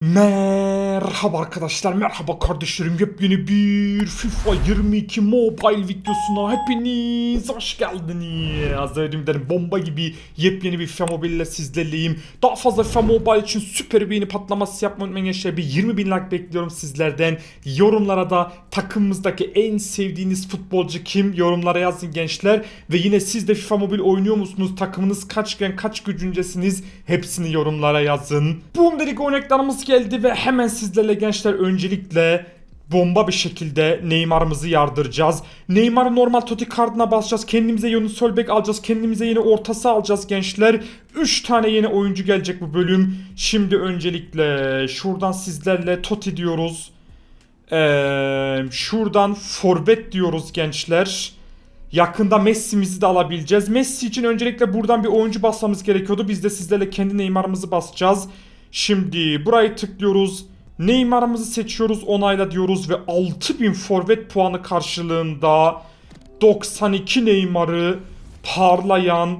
那 Merhaba arkadaşlar, merhaba kardeşlerim. Yepyeni bir FIFA 22 mobile videosuna hepiniz hoş geldiniz. Dedim bomba gibi yepyeni bir FIFA mobile ile sizlerleyim. Daha fazla FIFA mobile için süper beğeni patlaması yapmayı unutmayın gençler. Bir 20 bin like bekliyorum sizlerden. Yorumlara da takımımızdaki en sevdiğiniz futbolcu kim? Yorumlara yazın gençler. Ve yine siz de FIFA mobile oynuyor musunuz? Takımınız kaçken kaç gücüncesiniz? Hepsini yorumlara yazın. Boom dedik örneklerimiz geldi ve hemen sizlerle gençler öncelikle bomba bir şekilde Neymar'ımızı yardıracağız. Neymar'ı normal Totti kartına basacağız. Kendimize yeni Solbek alacağız. Kendimize yeni ortası alacağız gençler. 3 tane yeni oyuncu gelecek bu bölüm. Şimdi öncelikle şuradan sizlerle Totti diyoruz. Ee, şuradan forvet diyoruz gençler. Yakında Messi'mizi de alabileceğiz. Messi için öncelikle buradan bir oyuncu basmamız gerekiyordu. Biz de sizlerle kendi Neymar'ımızı basacağız. Şimdi burayı tıklıyoruz. Neymar'ımızı seçiyoruz onayla diyoruz ve 6000 forvet puanı karşılığında 92 Neymar'ı parlayan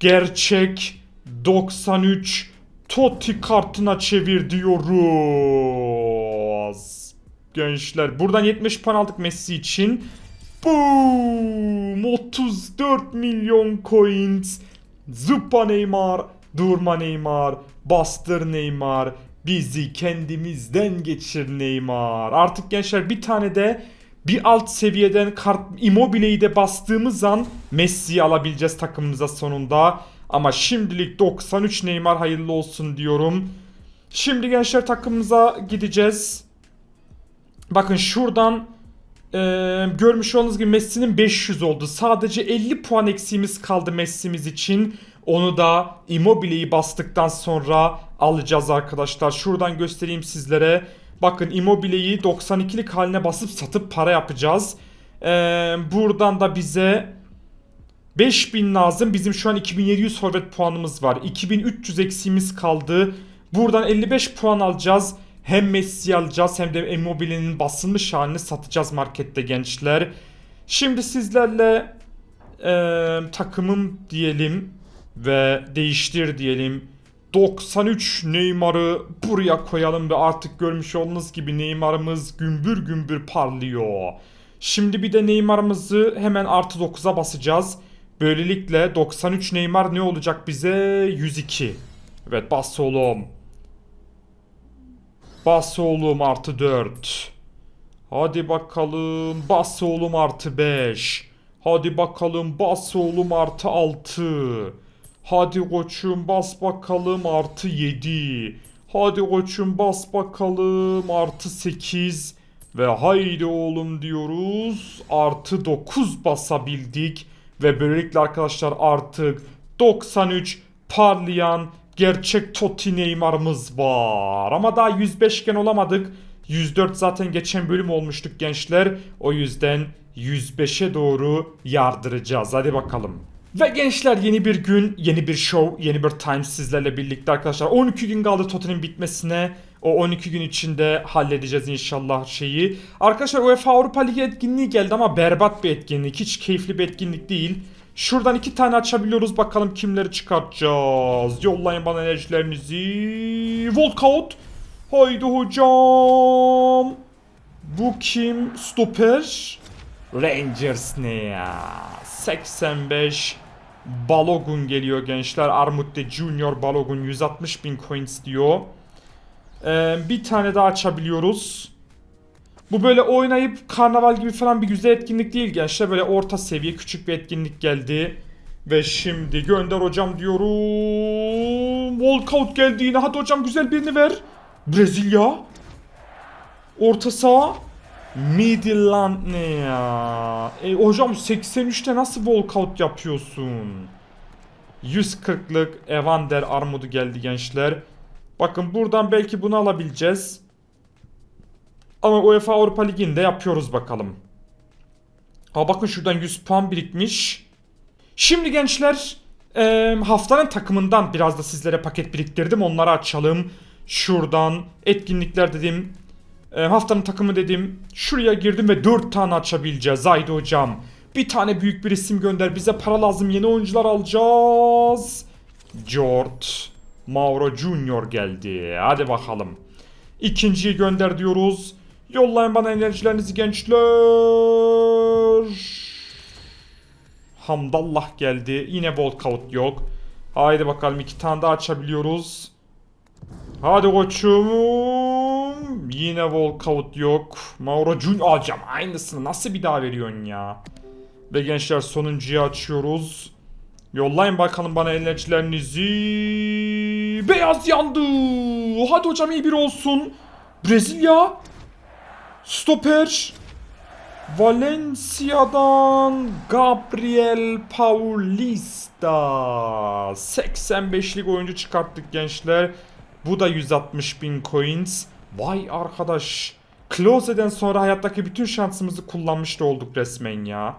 gerçek 93 Totti kartına çevir diyoruz. Gençler buradan 70 puan aldık Messi için. Boom! 34 milyon coins. Zıppa Neymar, durma Neymar, bastır Neymar, bizi kendimizden geçir Neymar. Artık gençler bir tane de bir alt seviyeden kart Immobile'yi de bastığımız an Messi'yi alabileceğiz takımımıza sonunda. Ama şimdilik 93 Neymar hayırlı olsun diyorum. Şimdi gençler takımımıza gideceğiz. Bakın şuradan ee, görmüş olduğunuz gibi Messi'nin 500 oldu. Sadece 50 puan eksiğimiz kaldı Messi'miz için. Onu da Immobile'yi bastıktan sonra alacağız arkadaşlar. Şuradan göstereyim sizlere. Bakın Immobile'yi 92'lik haline basıp satıp para yapacağız. Ee, buradan da bize 5000 lazım. Bizim şu an 2700 forvet puanımız var. 2300 eksiğimiz kaldı. Buradan 55 puan alacağız. Hem Messi alacağız hem de Immobile'nin basılmış halini satacağız markette gençler. Şimdi sizlerle e, takımım diyelim ve değiştir diyelim. 93 Neymar'ı buraya koyalım ve artık görmüş olduğunuz gibi Neymar'ımız gümbür gümbür parlıyor. Şimdi bir de Neymar'ımızı hemen artı 9'a basacağız. Böylelikle 93 Neymar ne olacak bize? 102. Evet bas oğlum. Bas oğlum artı 4. Hadi bakalım bas oğlum artı 5. Hadi bakalım bas oğlum artı 6. Hadi koçum bas bakalım artı 7. Hadi koçum bas bakalım artı 8. Ve haydi oğlum diyoruz artı 9 basabildik. Ve böylelikle arkadaşlar artık 93 parlayan gerçek Totti Neymar'ımız var. Ama daha 105 iken olamadık. 104 zaten geçen bölüm olmuştuk gençler. O yüzden 105'e doğru yardıracağız. Hadi bakalım. Ve gençler yeni bir gün, yeni bir show, yeni bir time sizlerle birlikte arkadaşlar. 12 gün kaldı Tottenham bitmesine. O 12 gün içinde halledeceğiz inşallah şeyi. Arkadaşlar UEFA Avrupa Ligi etkinliği geldi ama berbat bir etkinlik. Hiç keyifli bir etkinlik değil. Şuradan iki tane açabiliyoruz. Bakalım kimleri çıkartacağız. Yollayın bana enerjilerinizi. Walkout. Haydi hocam. Bu kim? Stoper. Rangers ne ya? 85 Balogun geliyor gençler. Armut'te Junior Balogun 160 bin coins diyor. Ee, bir tane daha açabiliyoruz. Bu böyle oynayıp karnaval gibi falan bir güzel etkinlik değil gençler. Böyle orta seviye küçük bir etkinlik geldi. Ve şimdi gönder hocam diyorum. Walkout geldi yine. Hadi hocam güzel birini ver. Brezilya. Orta saha. Midland ne ya? E, hocam 83'te nasıl walkout yapıyorsun? 140'lık Evander Armud'u geldi gençler. Bakın buradan belki bunu alabileceğiz. Ama UEFA Avrupa Ligi'nde yapıyoruz bakalım. Ha bakın şuradan 100 puan birikmiş. Şimdi gençler e, haftanın takımından biraz da sizlere paket biriktirdim. Onları açalım. Şuradan etkinlikler dedim. E, haftanın takımı dedim. Şuraya girdim ve 4 tane açabileceğiz. Haydi hocam. Bir tane büyük bir isim gönder. Bize para lazım. Yeni oyuncular alacağız. George Mauro Junior geldi. Hadi bakalım. İkinciyi gönder diyoruz. Yollayın bana enerjilerinizi gençler. Hamdallah geldi. Yine walkout yok. Haydi bakalım iki tane daha açabiliyoruz. Hadi koçum. Yine walkout yok. Mauro Jun alacağım. Aynısını nasıl bir daha veriyorsun ya? Ve gençler sonuncuyu açıyoruz. Yollayın bakalım bana enerjilerinizi. Beyaz yandı. Hadi hocam iyi bir olsun. Brezilya. Stoper. Valencia'dan Gabriel Paulista 85'lik oyuncu çıkarttık gençler. Bu da 160 bin coins. Vay arkadaş. Klose'den sonra hayattaki bütün şansımızı kullanmış da olduk resmen ya.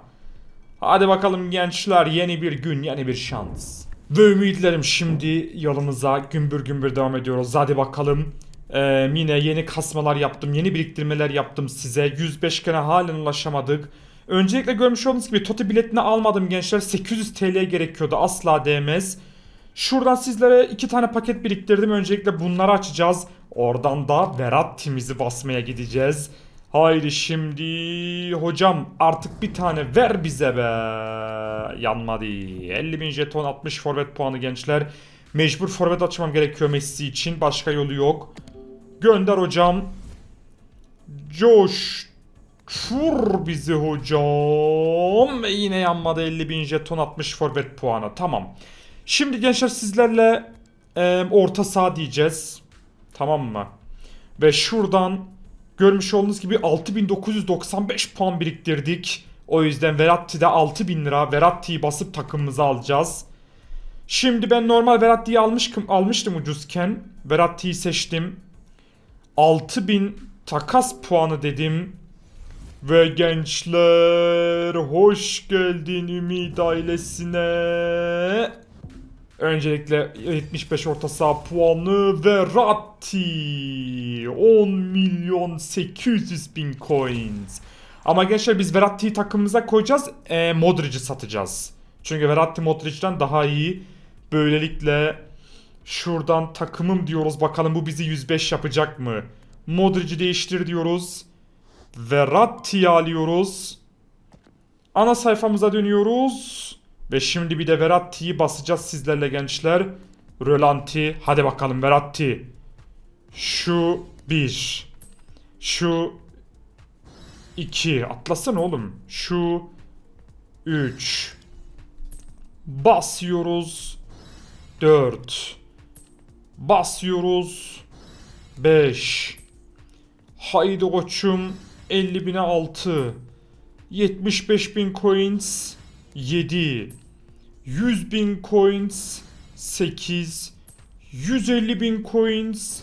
Hadi bakalım gençler yeni bir gün yeni bir şans. Ve ümitlerim şimdi yolumuza gümbür gümbür devam ediyoruz. Hadi bakalım. Ee, yine yeni kasmalar yaptım. Yeni biriktirmeler yaptım size. 105 kere halen ulaşamadık. Öncelikle görmüş olduğunuz gibi Toti biletini almadım gençler. 800 TL gerekiyordu. Asla değmez. Şuradan sizlere iki tane paket biriktirdim. Öncelikle bunları açacağız. Oradan da Veratti'mizi basmaya gideceğiz. Haydi şimdi hocam artık bir tane ver bize be. Yanmadı. 50 bin jeton 60 forvet puanı gençler. Mecbur forvet açmam gerekiyor Messi için. Başka yolu yok. Gönder hocam. Coş. Çur bizi hocam. Yine yanmadı 50 bin jeton 60 forvet puanı. Tamam. Şimdi gençler sizlerle e, orta saha diyeceğiz. Tamam mı? Ve şuradan görmüş olduğunuz gibi 6995 puan biriktirdik. O yüzden Verratti'de 6000 lira Verratti'yi basıp takımımıza alacağız. Şimdi ben normal Verratti'yi almıştım, almıştım ucuzken. Verratti'yi seçtim. 6000 takas puanı dedim. Ve gençler hoş geldin Ümit ailesine. Öncelikle 75 orta saha puanı Verratti 10 milyon 800 bin coins. Ama gençler biz Verratti'yi takımımıza koyacağız. E, Modric'i satacağız. Çünkü Verratti Modric'den daha iyi. Böylelikle şuradan takımım diyoruz. Bakalım bu bizi 105 yapacak mı? Modric'i değiştir diyoruz. Verratti'yi alıyoruz. Ana sayfamıza dönüyoruz. Ve şimdi bir de Verratti'yi basacağız sizlerle gençler. Rölanti. Hadi bakalım Verratti. Şu bir. Şu iki. Atlasana oğlum. Şu üç. Basıyoruz. Dört. Basıyoruz. Beş. Haydi koçum. 50 bine 6. 75 bin coins. 7 100 bin coins 8 150 bin coins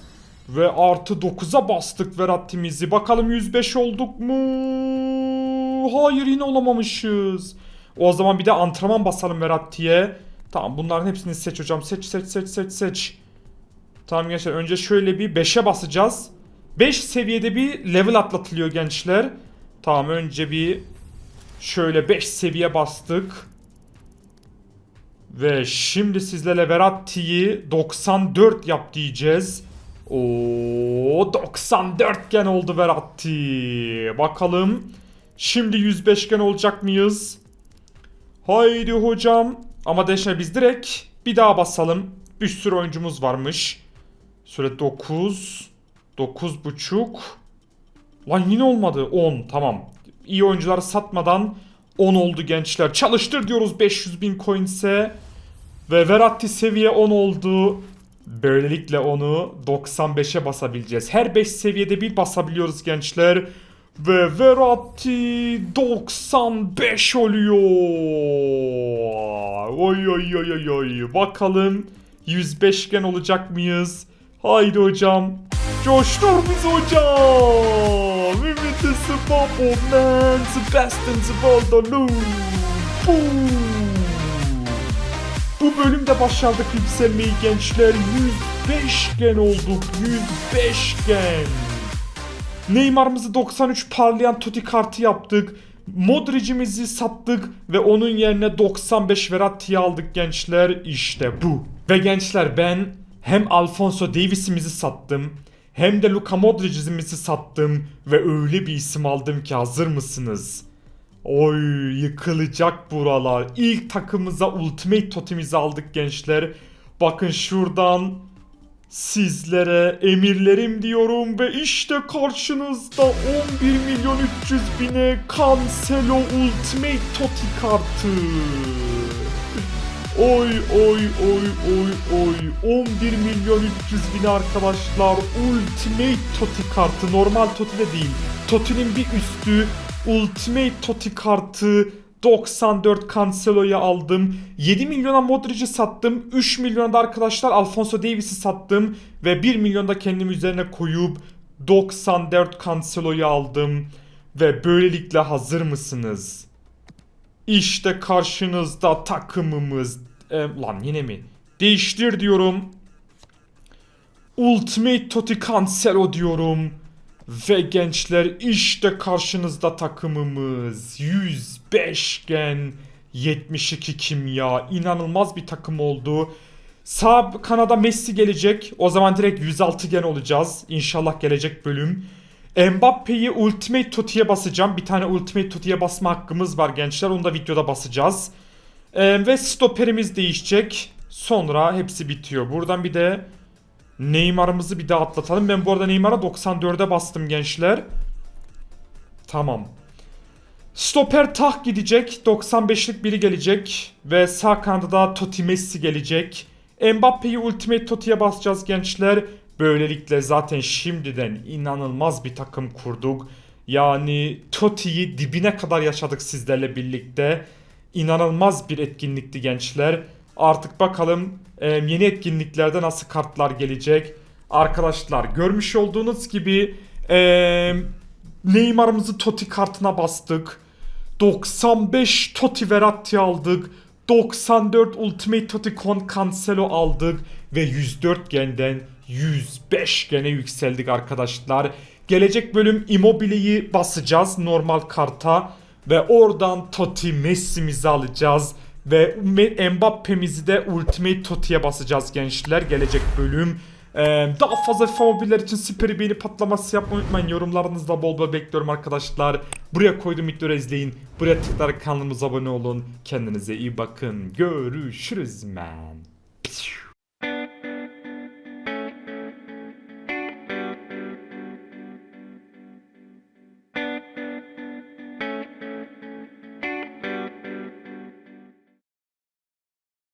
ve artı 9'a bastık Verratti'mizi. Bakalım 105 olduk mu? Hayır yine olamamışız. O zaman bir de antrenman basalım Verratti'ye. Tamam bunların hepsini seç hocam. Seç seç seç seç seç. Tamam gençler önce şöyle bir 5'e basacağız. 5 seviyede bir level atlatılıyor gençler. Tamam önce bir Şöyle 5 seviye bastık. Ve şimdi sizlerle Verratti'yi 94 yap diyeceğiz. Oo 94 gen oldu Verratti. Bakalım. Şimdi 105 gen olacak mıyız? Haydi hocam. Ama deşne biz direkt bir daha basalım. Bir sürü oyuncumuz varmış. Süre 9. 9 buçuk. Lan yine olmadı. 10 tamam iyi oyuncuları satmadan 10 oldu gençler. Çalıştır diyoruz 500 bin coins'e. Ve Verratti seviye 10 oldu. Böylelikle onu 95'e basabileceğiz. Her 5 seviyede bir basabiliyoruz gençler. Ve Verratti 95 oluyor. Oy oy oy oy oy. Bakalım 105 gen olacak mıyız? Haydi hocam. Coştur bizi hocam. A bubble man. Sebastian Zvolda Bu bölümde başardık yükselmeyi gençler. 105 gen olduk. 105 gen. Neymar'ımızı 93 parlayan Totti kartı yaptık. Modric'imizi sattık ve onun yerine 95 Verratti'yi aldık gençler. İşte bu. Ve gençler ben hem Alfonso Davis'imizi sattım hem de Luka Modric'imizi sattım ve öyle bir isim aldım ki hazır mısınız? Oy yıkılacak buralar. İlk takımıza Ultimate Totem'imizi aldık gençler. Bakın şuradan sizlere emirlerim diyorum ve işte karşınızda 11 milyon 300 bine Cancelo Ultimate Toti kartı. Oy oy oy oy oy. 11 milyon 300 bin arkadaşlar. Ultimate Toti kartı. Normal Toti de değil. Toti'nin bir üstü Ultimate Toti kartı. 94 Cancelo'yu aldım. 7 milyona Modric'i sattım. 3 milyona da arkadaşlar Alfonso Davies'i sattım. Ve 1 milyon da kendim üzerine koyup 94 Cancelo'yu aldım. Ve böylelikle hazır mısınız? İşte karşınızda takımımız. E, lan yine mi? Değiştir diyorum. Ultimate Totti Cancelo diyorum. Ve gençler işte karşınızda takımımız. 105 gen 72 kimya. İnanılmaz bir takım oldu. Sağ kanada Messi gelecek. O zaman direkt 106 gen olacağız. İnşallah gelecek bölüm. Mbappe'yi Ultimate Tuti'ye basacağım. Bir tane Ultimate Tuti'ye basma hakkımız var gençler. Onu da videoda basacağız. Ee, ve stoperimiz değişecek. Sonra hepsi bitiyor. Buradan bir de Neymar'ımızı bir daha atlatalım. Ben bu arada Neymar'a 94'e bastım gençler. Tamam. Stoper Tah gidecek. 95'lik biri gelecek. Ve sağ kanada da Totti Messi gelecek. Mbappe'yi Ultimate Totti'ye basacağız gençler. Böylelikle zaten şimdiden inanılmaz bir takım kurduk. Yani Totti'yi dibine kadar yaşadık sizlerle birlikte. İnanılmaz bir etkinlikti gençler. Artık bakalım e, yeni etkinliklerde nasıl kartlar gelecek. Arkadaşlar görmüş olduğunuz gibi e, Neymar'ımızı Totti kartına bastık. 95 Totti Verratti aldık. 94 Ultimate Totti Con Cancelo aldık. Ve 104 genden 105 gene yükseldik arkadaşlar. Gelecek bölüm Immobile'yi basacağız normal karta. Ve oradan Totti Messi'mizi alacağız. Ve Mbappe'mizi de Ultimate Totti'ye basacağız gençler gelecek bölüm. Ee, daha fazla favoriler için süper beğeni patlaması yapmayı unutmayın. Yorumlarınızda bol bol bekliyorum arkadaşlar. Buraya koydum videoları izleyin. Buraya tıklayarak kanalımıza abone olun. Kendinize iyi bakın. Görüşürüz men.